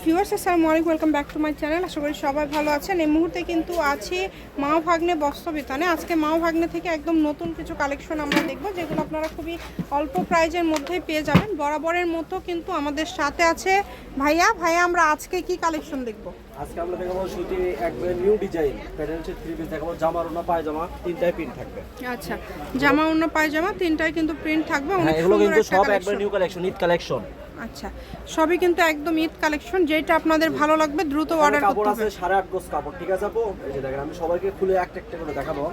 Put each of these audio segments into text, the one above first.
Viewers আসসালামু আলাইকুম welcome back to my channel. আশা করি সবাই ভালো আছেন। এই মুহূর্তে কিন্তু আছি মাও ভাগ্নে বস্ত্র বিতানে। আজকে মাও ভাগ্নে থেকে একদম নতুন কিছু কালেকশন আমরা দেখব যেগুলো আপনারা খুবই অল্প প্রাইজের মধ্যেই পেয়ে যাবেন। বরাবরের মতো কিন্তু আমাদের সাথে আছে ভাইয়া। ভাইয়া আমরা আজকে কি কালেকশন দেখব? আজকে আমরা দেখাবো শুধু একবারে নিউ ডিজাইন প্যাটার্ন হচ্ছে থ্রি পিস দেখাবো। জামার ওনা পায়জামা তিনটাই প্রিন্ট থাকবে। আচ্ছা জামা অন্য পায়জামা তিনটায় কিন্তু প্রিন্ট থাকবে। অনেক হ্যাঁ এগুলো কিন্তু সব একবার নিউ কালেকশন ঈদ কালেকশন আচ্ছা সবই কিন্তু একদম ঈদ কালেকশন যেটা আপনাদের ভালো লাগবে দ্রুত অর্ডার কাপড় করতে আছে হবে। সাড়ে আট গোজ কাপড় ঠিক আছে আপু? এই যে দেখেন আমি সবাইকে খুলে একটা একটা করে দেখাবো।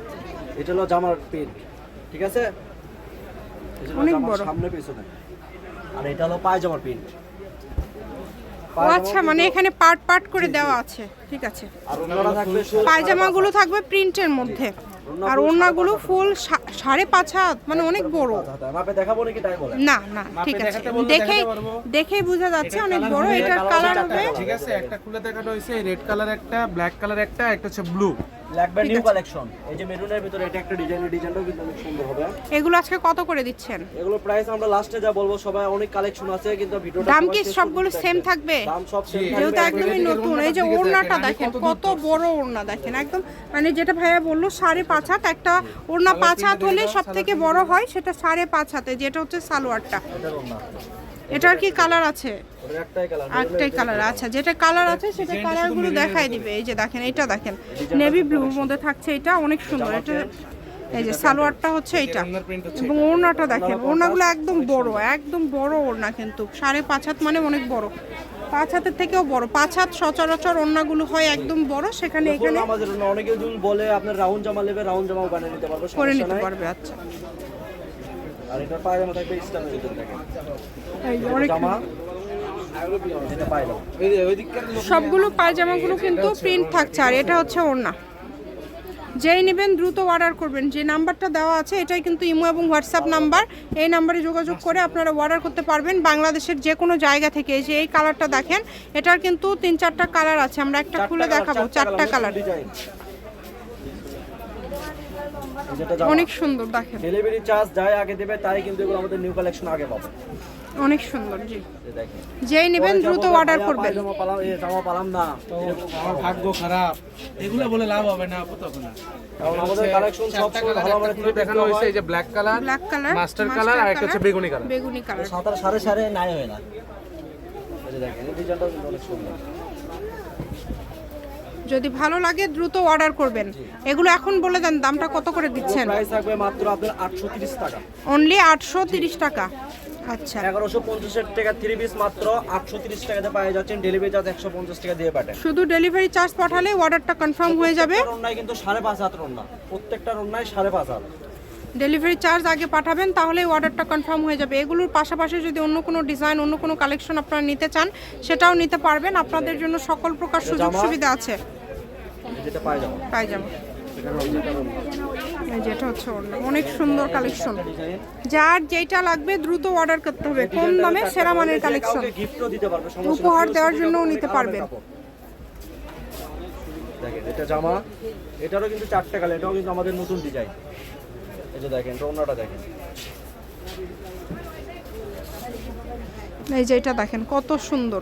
এটা হলো জামার প্রিন্ট ঠিক আছে? অনেক বড়। সামনে পেছনে। আর এটা হলো পায়জামার প্রিন্ট ও আচ্ছা মানে এখানে পার্ট পার্ট করে দেওয়া আছে ঠিক আছে। আর পায়জামাগুলো থাকবে প্রিন্টের মধ্যে। আর ওড়নাগুলো ফুল সা- সাড়ে পাঁচ হাত মানে অনেক বড় সাড়ে পাঁচ হাত। মাপে দেখাবো নাকি তাই বলে না না ঠিক আছে। দেখে দেখেই বোঝা যাচ্ছে অনেক বড়। এটার কালার হবে। ঠিক আছে একটা খুলে দেখানো হয়েছে রেড কালার একটা ব্ল্যাক কালার একটা একটা হচ্ছে ব্লু ব্যান্ড নিউ কালেকশন এই যে মেরুনের ভিতরে এটা একটা ডিজাইন এই ডিজাইনটাও কিন্তু অনেক সুন্দর হবে। এগুলো আজকে কত করে দিচ্ছেন? এগুলো প্রাইস আমরা লাস্টে যা বলব সবাই অনেক কালেকশন আছে কিন্তু ভিডিওটা দাম কি সবগুলো সেম থাকবে? দাম সব সেম যেহেতু একদমই নতুন এই যে ওড়নাটা দেখেন কত বড় ওড়না দেখেন একদম। মানে যেটা ভাইয়া বলল সাড়ে পাঁচ হাত একটা ওড়না পাঁচ হাত হলে সব থেকে বড় হয় সেটা সাড়ে পাঁচ হাতে যেটা হচ্ছে সালোয়ারটা। এটার কি কালার আছে? একটাই কালার আচ্ছা যেটা কালার আছে সেটা কালারগুলো দেখাই দিবে এই যে দেখেন এটা দেখেন। নেভি ব্লুর মধ্যে থাকছে এটা অনেক সুন্দর। এটা এই যে সালোয়ারটা হচ্ছে এটা এবং ওড়নাটা দেখেন ওড়নাগুলো একদম বড় একদম বড় ওড়না কিন্তু। সাড়ে পাঁচ হাত মানে অনেক বড়। পাঁচ হাতের থেকেও বড়। পাঁচ হাত সচরাচর ওড়নাগুলো হয় একদম বড় সেখানে এখানে আমাদের অনেকে বলে আপনার রাউন্ড জামা নেবে রাউন্ড জামাও বানিয়ে নিতে পারবে করে নিতে পারবে আচ্ছা। আর এটা পায়জামা থাকবে স্টাইলের ভিতরে থাকে এই যে অনেক জামা সবগুলো পায়জামাগুলো কিন্তু প্রিন্ট থাকছে আর এটা হচ্ছে ওড়না। যেই নেবেন দ্রুত অর্ডার করবেন। যে নাম্বারটা দেওয়া আছে এটাই কিন্তু ইমো এবং হোয়াটসঅ্যাপ নাম্বার। এই নাম্বারে যোগাযোগ করে আপনারা অর্ডার করতে পারবেন বাংলাদেশের যে কোনো জায়গা থেকে। এই যে এই কালারটা দেখেন এটার কিন্তু তিন চারটা কালার আছে। আমরা একটা খুলে দেখাবো চারটা কালার অনেক সুন্দর দেখেন। ডেলিভারি চার্জ যাই আগে দেবে তাই কিন্তু এগুলো আমাদের নিউ কালেকশন আগে পাবে। অনেক সুন্দর জি। যেই নেবেন দ্রুত অর্ডার করবেন। পায়জামা পালাম এ জামা পালাম না। আমার ভাগ্য খারাপ। এগুলো বলে লাভ হবে না তখন আমাদের কালেকশন সব ভালো দেখানো হয়েছে এই যে black colour black colour master colour আর একটা হচ্ছে বেগুনি কালার বেগুনি কালার সাঁতার সাড়ে সাড়ে নাই হয় না। এই দেখেন এই ডিজাইনটা অনেক সুন্দর। যদি ভালো লাগে দ্রুত অর্ডার করবেন। এগুলো এখন বলে দেন দামটা কত করে দিচ্ছেন? প্রাইস থাকবে মাত্র আপনার আটশো তিরিশ টাকা। অনলি আটশো তিরিশ টাকা। আচ্ছা। এগারোশো পঞ্চাশের টাকা থ্রি পিস মাত্র আটশো তিরিশ টাকাতে পাওয়া যাচ্ছেন ডেলিভারি চার্জ একশো পঞ্চাশ টাকা দিয়ে পাঠান শুধু ডেলিভারি চার্জ পাঠালে অর্ডারটা কনফার্ম হয়ে যাবে। রন্নায় কিন্তু সাড়ে পাঁচ হাত রন্না প্রত্যেকটা রন্নায় সাড়ে পাঁচ হাত। ডেলিভারি চার্জ আগে পাঠাবেন তাহলে অর্ডারটা কনফার্ম হয়ে যাবে। এগুলোর পাশাপাশি যদি অন্য কোনো ডিজাইন অন্য কোনো কালেকশন আপনারা নিতে চান সেটাও নিতে পারবেন। আপনাদের জন্য সকল প্রকার সুযোগ সুবিধা আছে। যেটা পায়জামা যেটা হচ্ছে ওড়না। অনেক সুন্দর কালেকশন যার যেটা লাগবে দ্রুত অর্ডার করতে হবে। কম দামে সেরা মানের কালেকশন। উপহার দেওয়ার জন্যও নিতে পারবেন। দেখেন এটা জামা এটারও কিন্তু চারটে কালার এটাও কিন্তু আমাদের নতুন ডিজাইন এই যে দেখেন রোনাটা দেখেন। এই যে এটা দেখেন কত সুন্দর।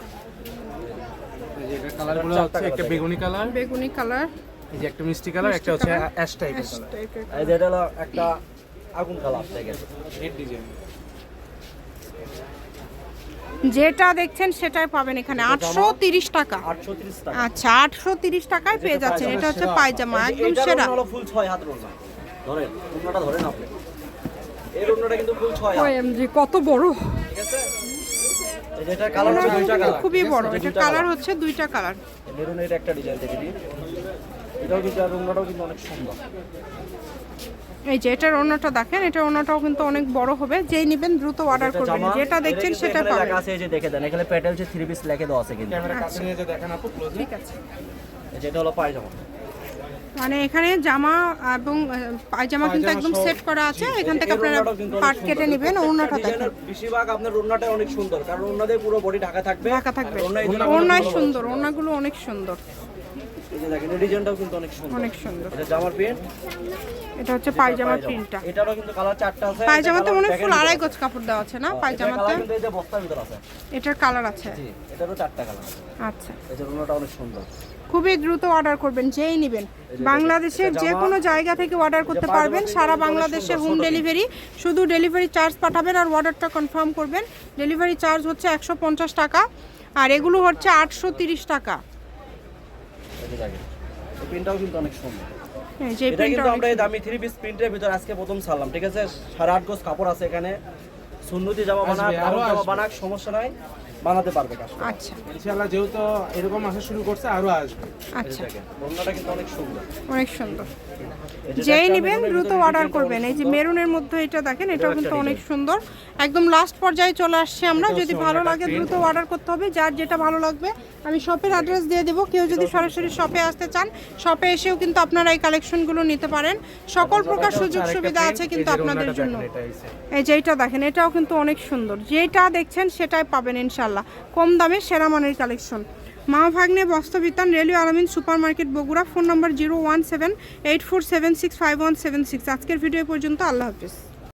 যে এটা কালারগুলো হচ্ছে একটা বেগুনি কালার বেগুনি কালার এই যে একটা মিষ্টি কালার একটা হচ্ছে অ্যাশ টাইপের এই যে এটা হলো একটা আগুন কালার দেখেন। ডিজাইন যেটা দেখছেন সেটাই পাবেন এখানে। আটশো তিরিশ টাকা। আটশো তিরিশ টাকা। আচ্ছা আটশো তিরিশ টাকায় পেয়ে যাচ্ছেন। এটা হচ্ছে পায়জামা একদম সেরা। হলো ফুল ছয় হাত ধরেন ধরেন আপনি। রোনাটা কিন্তু ফুল ছয় ওএমজি কত বড়। ঠিক আছে? এটার কালার হচ্ছে দুইটা কালার খুবই বড়। এটা কালার হচ্ছে দুইটা কালার মেরুন এর একটা ডিজাইন দেখে দিই। এটাও কিন্তু আর রোনাটাও কিন্তু অনেক সুন্দর। এই যে এটার অন্যটা দেখেন এটার অন্যটাও কিন্তু অনেক বড় হবে। যেই নেবেন দ্রুত অর্ডার এটা করবেন। যেটা দেখছেন সেটা পাবেন। আছে এই যে দেখে দেন। এখানে প্যাটেল যে থ্রি পিস লেখে দেওয়া আছে কিন্তু। ক্যামেরা কাছে নিয়ে যে দেখেন আপু ক্লোজ ঠিক আছে। এই যে এটা হলো পায়জামা। মানে এখানে জামা এবং পায়জামা কিন্তু একদম সেট করা আছে। এখান থেকে আপনারা পাট পার্ট কেটে নেবেন অন্যটা দেখেন বেশিরভাগ আপনার ওড়নাটা অনেক সুন্দর। কারণ ওড়নাতে পুরো বডি ঢাকা থাকবে। ঢাকা থাকবে। ওড়না সুন্দর। ওড়নাগুলো অনেক সুন্দর। এই যে দেখেন এই ডিজাইনটাও কিন্তু অনেক সুন্দর। অনেক সুন্দর। এটা জামার প্রিন্ট এটা হচ্ছে পায়জামার প্রিন্টটা। এটারও কিন্তু কালার চারটা আছে। পায়জামাতে মনে হয় ফুল। আড়াই গজ কাপড় দেওয়া আছে না এটার পায়জামাতে? এই যে বস্তার ভিতর আছে। এটার কালার আছে। জি এটারও চারটা কালার আছে। আচ্ছা। এই যে রুনাটা অনেক সুন্দর। খুবই দ্রুত অর্ডার করবেন যেই নেবেন। বাংলাদেশের যে কোনো জায়গা থেকে অর্ডার করতে পারবেন। সারা বাংলাদেশে হোম ডেলিভারি শুধু ডেলিভারি চার্জ পাঠাবেন আর অর্ডারটা কনফার্ম করবেন। ডেলিভারি চার্জ হচ্ছে একশো পঞ্চাশ টাকা আর এগুলো হচ্ছে আটশো তিরিশ টাকা। প্রিন্টটাও কিন্তু অনেক সুন্দর। এটা কিন্তু আমরা এই দামি থ্রি পিস প্রিন্টের ভিতর আজকে প্রথম ছাড়লাম ঠিক আছে? সাড়ে আট গোজ কাপড় আছে এখানে। সুন্নতি জামা বানাক আরও জামা বানাক সমস্যা নাই। বানাতে পারবে কাস্টমার আচ্ছা। ইনশাআল্লাহ যেহেতু এরকম আসা শুরু করছে আরও আসবে। আচ্ছা। দেখেন কিন্তু অনেক সুন্দর। অনেক সুন্দর। যেই নেবেন দ্রুত অর্ডার করবেন। এই যে মেরুনের মধ্যে এটা দেখেন এটাও কিন্তু অনেক সুন্দর। একদম লাস্ট পর্যায়ে চলে আসছে আমরা। এটা যদি ভালো লাগে দ্রুত অর্ডার করতে হবে। যার যেটা ভালো লাগবে আমি শপের অ্যাড্রেস দিয়ে দেবো। কেউ যদি সরাসরি শপে আসতে চান শপে এসেও কিন্তু আপনারা এই কালেকশনগুলো নিতে পারেন। সকল প্রকার সুযোগ সুবিধা আছে কিন্তু আপনাদের জন্য। এই যে এইটা দেখেন এটাও কিন্তু অনেক সুন্দর। যেটা দেখছেন সেটাই পাবেন ইনশাল্লাহ কম দামে সেরা মানের কালেকশন। মা ভাগ্নে বস্ত্রবিতান railway Alamin super market Bogura, phone number zero one seven eight four seven six five one seven six. আজকের ভিডিও পর্যন্ত আল্লাহ হাফিজ।